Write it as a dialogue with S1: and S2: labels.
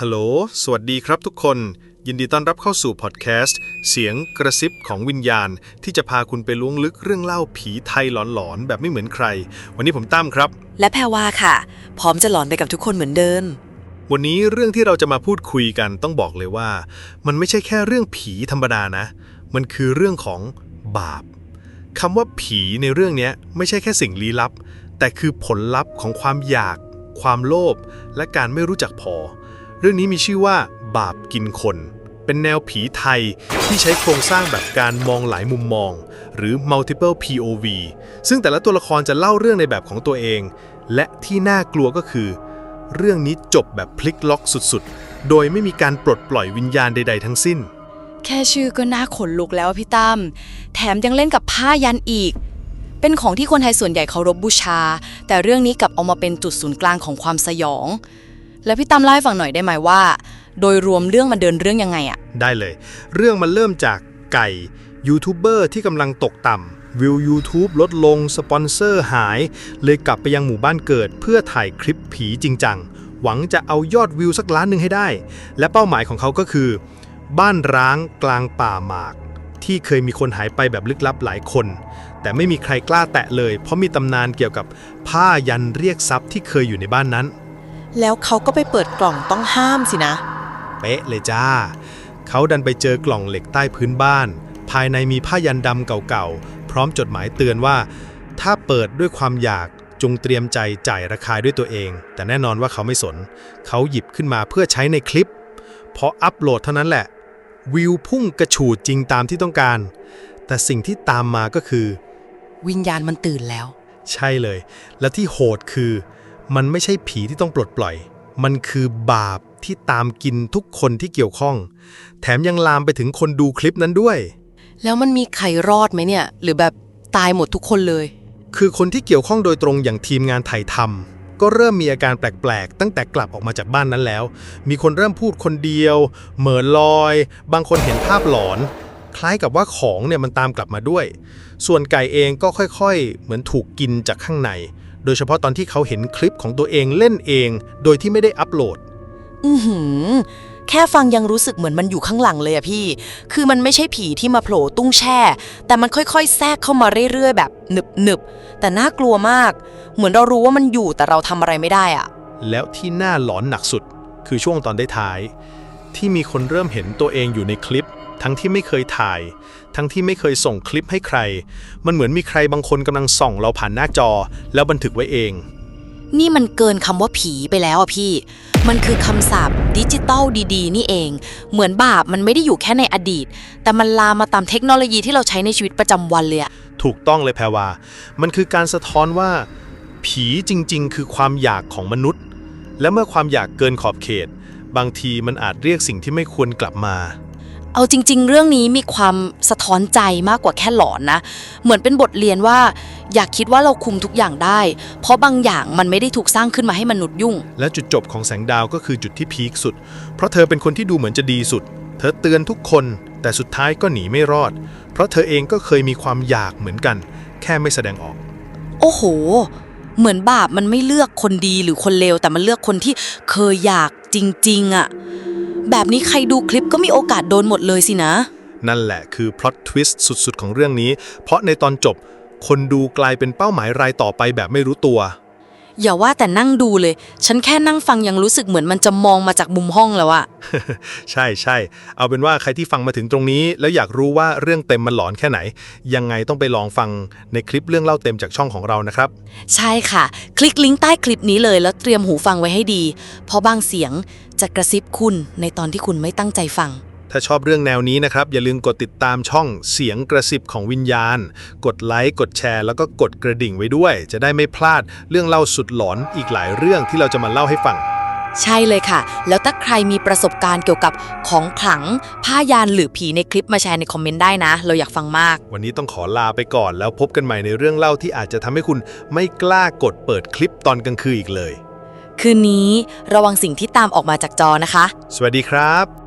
S1: ฮัลโหล สวัสดีครับทุกคน ยินดีต้อนรับเข้าสู่พอดแคสต์ เสียงกระซิบของวิญญาณ ที่จะพาคุณไปล้วงลึกเรื่องเล่าผีไทยหลอนๆ แบบไม่เหมือนใคร วันนี้ผมตั้มครับ
S2: และแพรว่าค่ะ พร้อมจะหลอนไปกับทุกคนเหมือนเดิม
S1: วันนี้เรื่องที่เราจะมาพูดคุยกันต้องบอกเลยว่า มันไม่ใช่แค่เรื่องผีธรรมดานะ มันคือเรื่องของบาปคำว่าผีในเรื่องเนี้ยไม่ใช่แค่สิ่งลี้ลับ แต่คือผลลัพธ์ของความอยาก ความโลภและการไม่รู้จักพอ เรื่องนี้มีชื่อว่า บาปกินคน เป็นแนวผีไทยที่ใช้โครงสร้างแบบการมองหลายมุมมอง หรือ multiple POV ซึ่งแต่ละตัวละครจะเล่าเรื่องในแบบของตัวเอง และที่น่ากลัวก็คือ เรื่องนี้จบแบบพลิกล็อกสุดๆ โดยไม่มีการปลดปล่อยวิญญาณใด ๆ ทั้งสิ้น
S2: แค่ชื่อก็น่าขนลุกแล้วพี่ตั้มแถมยังเล่นกับผ้ายันอีกเป็นของที่คนไทยส่วนใหญ่เคารพบูชา แต่เรื่องนี้กลับเอามาเป็นจุดศูนย์กลางของความสยอง แล้วพี่ตั้มเล่าให้ฟังหน่อยได้ไหมว่า โดยรวมเรื่องมันเดินเรื่องยังไงอะ
S1: ได้เลย เรื่องมันเริ่มจากไก่ยูทูบเบอร์ที่กำลังตกต่ำวิว YouTube ลดลง สปอนเซอร์หาย เลยกลับไปยังหมู่บ้านเกิด เพื่อถ่ายคลิปผีจริงจัง หวังจะเอายอดวิวสักล้านหนึ่งให้ได้ และเป้าหมายของเขาก็คือ บ้านร้างกลางป่าหมาก ที่เคยมีคนหายไปแบบลึกลับหลายคน แต่ไม่มีใครกล้าแตะเลย เพราะมีตำนานเกี่ยวกับผ้ายันเรียกทรัพย์ที่เคยอยู่ในบ้านนั้น
S3: แล้วเขาก็ไปเปิดกล่องต้องห้ามสินะ
S1: เป๊ะเลยจ้า เขาดันไปเจอกล่องเหล็กใต้พื้นบ้าน ภายในมีผ้ายันดำเก่าๆ พร้อมจดหมายเตือนว่า ถ้าเปิดด้วยความอยากจงเตรียมใจจ่ายราคาด้วยตัวเอง แต่แน่นอนว่าเขาไม่สน เขาหยิบขึ้นมาเพื่อใช้ในคลิป พออัปโหลดเท่านั้นแหละ วิวพุ่งกระฉูดจริงตามที่ต้องการ แต่สิ่งที่ตามมาก็คือ
S2: วิญญาณมันตื่นแล้ว
S1: ใช่เลย และที่โหดคือ มันไม่ใช่ผีที่ต้องปลดปล่อย มันคือบาปที่ตามกินทุกคนที่เกี่ยวข้อง แถมยังลามไปถึงคนดูคลิปนั้นด้วย
S3: แล้วมันมีใครรอดไหมเนี่ย หรือแบบตายหมดทุกคนเลย
S1: คือคนที่เกี่ยวข้องโดยตรงอย่างทีมงานถ่ายทำก็เริ่มมีอาการแปลกๆ ตั้งแต่กลับออกมาจากบ้านนั้นแล้ว มีคนเริ่มพูดคนเดียว เหม่อลอย บางคนเห็นภาพหลอน คล้ายกับว่าของเนี่ยมันตามกลับมาด้วย ส่วนไก่เองก็ค่อยๆ เหมือนถูกกินจากข้างใน โดยเฉพาะตอนที่เขาเห็นคลิปของตัวเองเล่นเอง โดยที่ไม่ได้อัปโหลด
S3: อือหือ แค่ฟังยังรู้สึกเหมือนมันอยู่ข้างหลังเลยอะพี่ คือมันไม่ใช่ผีที่มาโผล่ตุ้งแช่ แต่มันค่อยๆ แทรกเข้ามาเรื่อยๆ แบบหนึบๆแต่น่ากลัวมาก เหมือนเรารู้ว่ามันอยู่แต่เราทำอะไรไม่ได้อะ
S1: แล้วที่น่าหลอนหนักสุดคือช่วงตอนได้ท้าย ที่มีคนเริ่มเห็นตัวเองอยู่ในคลิป ทั้งที่ไม่เคยถ่าย ทั้งที่ไม่เคยส่งคลิปให้ใคร มันเหมือนมีใครบางคนกำลังส่องเราผ่านหน้าจอ แล้วบันทึกไว้เอง
S3: นี่มันเกินคำว่าผีไปแล้วอะพี่ มันคือคำสาปดิจิตอลดีๆ นี่เอง เหมือนบาปมันไม่ได้อยู่แค่ในอดีต แต่มันลามมาตามเทคโนโลยีที่เราใช้ในชีวิตประจำวันเลยอะ
S1: ถูกต้องเลยแพรวา มันคือการสะท้อนว่า ผีจริง ๆ คือความอยากของมนุษย์ และเมื่อความอยากเกินขอบเขต บางทีมันอาจเรียกสิ่งที่ไม่ควรกลับมา
S3: เอาจริง ๆ เรื่องนี้มีความสะท้อนใจมากกว่าแค่หลอนนะ เหมือนเป็นบทเรียนว่า อยากคิดว่าเราคุมทุกอย่างได้ เพราะบางอย่างมันไม่ได้ถูกสร้างขึ้นมาให้มนุษย์ยุ่ง
S1: และจุดจบของแสงดาวก็คือจุดที่พีคสุด เพราะเธอเป็นคนที่ดูเหมือนจะดีสุด เธอเตือนทุกคน แต่สุดท้ายก็หนีไม่รอด เพราะเธอเองก็เคยมีความอยากเหมือนกัน แค่ไม่แสดงออก
S3: โอ้โห เหมือนบาปมันไม่เลือกคนดีหรือคนเลวแต่มันเลือกคนที่เคยอยากจริง ๆอะ แบบนี้ใครดูคลิปก็มีโอกาสโดนหมดเลยสินะ
S1: นั่นแหละคือพล็อตทวิสต์สุดๆ ของเรื่องนี้ เพราะในตอนจบ คนดูกลายเป็นเป้าหมายรายต่อไปแบบไม่รู้ตัว
S3: อย่าว่าแต่นั่งดูเลย ฉันแค่นั่งฟังยังรู้สึกเหมือนมันจะมองมาจากมุมห้องแล้วอะ
S1: ใช่ใช่ เอาเป็นว่าใครที่ฟังมาถึงตรงนี้ แล้วอยากรู้ว่าเรื่องเต็มมันหลอนแค่ไหน ยังไงต้องไปลองฟังในคลิปเรื่องเล่าเต็มจากช่องของเรานะครับ
S3: ใช่ค่ะ คลิกลิงก์ใต้คลิปนี้เลยแล้วเตรียมหูฟังไว้ให้ดี เพราะบางเสียงจะกระซิบคุณในตอนที่คุณไม่ตั้งใจฟัง
S1: ถ้าชอบเรื่องแนวนี้นะครับ อย่าลืมกดติดตามช่องเสียงกระซิบของวิญญาณ กดไลค์กดแชร์ แล้วก็กดกระดิ่งไว้ด้วย จะได้ไม่พลาดเรื่องเล่าสุดหลอนอีกหลายเรื่องที่เราจะมาเล่าให้ฟัง
S3: ใช่เลยค่ะ แล้วถ้าใครมีประสบการณ์เกี่ยวกับของขลังผ้ายานหรือผีในคลิปมาแชร์ในคอมเมนต์ได้นะ เราอยากฟังมาก
S1: วันนี้ต้องขอลาไปก่อนแล้วพบกันใหม่ในเรื่องเล่าที่อาจจะทำให้คุณไม่กล้ากดเปิดคลิปตอนกลางคืนอีกเลย
S3: คืนนี้ระวังสิ่งที่ตามออกมาจากจอนะคะ
S1: สวัสดีครับ